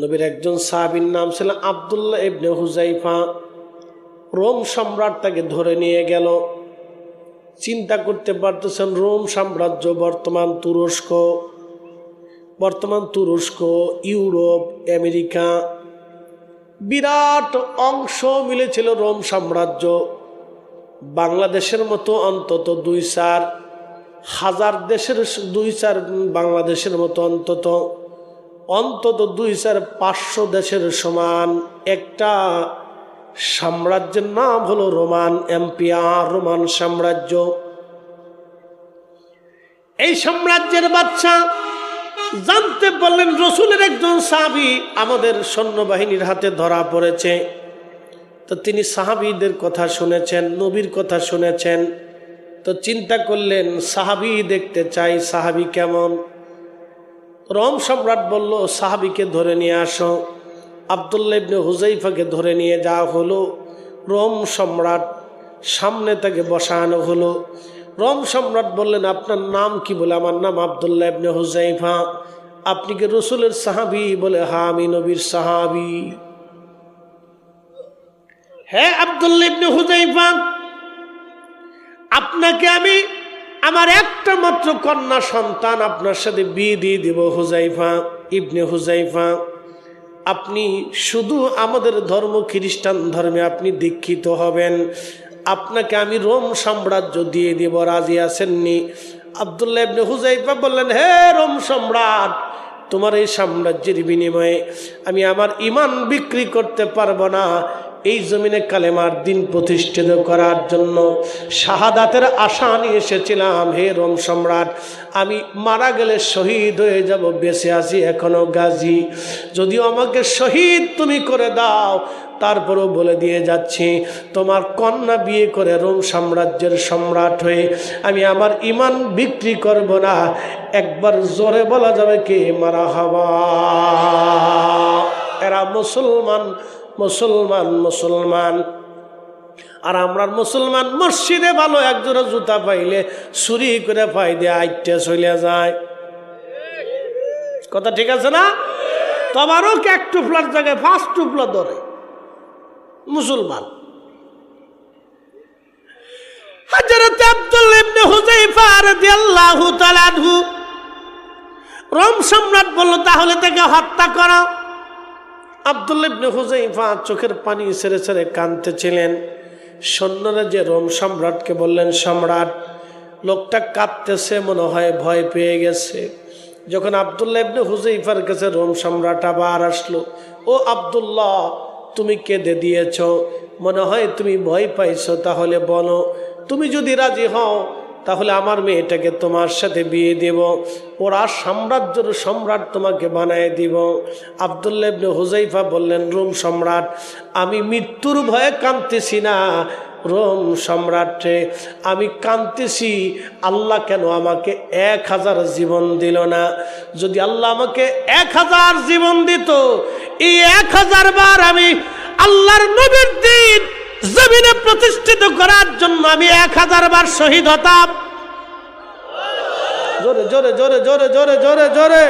নবীর একজন সাহাবির নাম ছিল আবদুল্লাহ ইবনে হুজাইফা রোম সম্রাট তাকে ধরে নিয়ে গেল। চিন্তা করতে পারতেছেন রোম সাম্রাজ্য বর্তমান তুরস্ক। বর্তমান তুরস্ক, ইউরোপ, আমেরিকা বিরাট অংশ মিলেছিল রোম সাম্রাজ্য। বাংলাদেশের মতো অন্তত দুই চার, হাজার দেশের দুই চার বাংলাদেশের মতো অন্তত। অন্তত দুই চার পাঁচশো দেশের সমান। একটা সাম্রাজ্যের নাম হলো রোমান এম্পিয়ার, রোমান সাম্রাজ্য। এই সাম্রাজ্যের বাচ্চা জানতে পারলেন রসুলের একজন সাহাবি আমাদের সৈন্যবাহিনীর হাতে ধরা পড়েছে। তো তিনি সাহাবিদের কথা শুনেছেন, নবীর কথা শুনেছেন। তো চিন্তা করলেন, সাহাবি দেখতে চাই, সাহাবি কেমন? রম সম্রাট বলল, সাহাবিকে ধরে নিয়ে আসো। আবদুল্লা ইবনে হুজাইফাকে ধরে নিয়ে যাওয়া হলো। রোম সম্রাট সামনে তাকে বসানো হলো। রোম সম্রাট বললেন, আপনার নাম কি বলে? আমার নাম আবদুল্লাহ ইবনে হুজাইফা আপনি কি রসুলের সাহাবি? বলে, হা, আমি নবীর সাহাবি। হ্যাঁ আবদুল্লাহ ইবনে হুজাইফা আপনাকে আমি আমার একটা মাত্র কন্যা সন্তান আপনার সাথে বিয়ে দিয়ে দেব, হুজাইফা, ইবনে হুজাইফা। আপনি শুধু আমাদের ধর্ম খ্রিস্টান ধর্মে আপনি দীক্ষিত হবেন। আপনাকে আমি রোম সাম্রাজ্য দিয়ে দেব, রাজি আছেননি? আবদুল্লাহ ইবনে হুজাইফা বললেন, হে রোম সম্রাট, তোমার এই সাম্রাজ্যের বিনিময়ে আমি আমার ইমান বিক্রি করতে পারব না। এই জমিনে কালেমার দিন প্রতিষ্ঠিত করার জন্য শাহাদাতের আশা নিয়ে এসেছিলাম। হে রোম সম্রাট, আমি মারা গেলে শহীদ হয়ে যাব, বেঁচে আছি এখনও গাজী। যদিও আমাকে শহীদ তুমি করে দাও, তারপরও বলে দিয়ে যাচ্ছি, তোমার কন্যা বিয়ে করে রোম সাম্রাজ্যের সম্রাট হয়ে আমি আমার ইমান বিক্রি করব না। একবার জোরে বলা যাবে কে মারা হওয়া? এরা মুসলমান মুসলমান মুসলমান। আর আমরা মুসলমান মসজিদে ভালো একজোড়া জুতা পাইলে চুরি করে পাই দিয়ে আইটে চলে যায়। কথা ঠিক আছে না? তোমারও এক টুপলার জায়গায় ফার্স্ট টুপলা ধরে? মুসলমান। হযরত আব্দুল্লাহ ইবনে হুযায়ফা রাদিয়াল্লাহু তাআলা রোম সম্রাট বলল, তাহলে তাকে হত্যা করো। আবদুল্লাহ ইবনে হুজাইফা চোখের পানি ছেড়ে ছেড়ে কাঁদতেছিলেন। সৈন্যরা যে রোম সম্রাটকে বললেন, সম্রাট, লোকটা কাঁদতেছে, মনে হয় ভয় পেয়ে গেছে। যখন আবদুল্লাহ ইবনে হুজাইফার কাছে রোম সম্রাট আবার আসলো, ও আবদুল্লাহ, তুমি কেঁদে দিয়েছ, মনে হয় তুমি ভয় পাইছো, তাহলে বলো, তুমি যদি রাজি হও তাহলে আমার মেয়েটাকে তোমার সাথে বিয়ে দেব। ওরা সাম্রাজ্যের সম্রাট তোমাকে বানায় দিব। আবদুল্লাহ ইবনে হুজাইফা বললেন, রোম সম্রাট, আমি মৃত্যুর ভয়ে কাঁদতেছি না। রোম সম্রাটে আমি কাঁদতেছি। আল্লাহ কেন আমাকে এক হাজার জীবন দিল না? যদি আল্লাহ আমাকে এক হাজার জীবন দিত, এই এক হাজার বার আমি আল্লাহর নবীর দিন জমিনে প্রতিষ্ঠিত করার জন্য আমি এক হাজার বার শহীদ হতাম। জোরে জোরে জোরে জোরে জোরে জোরে জোরে।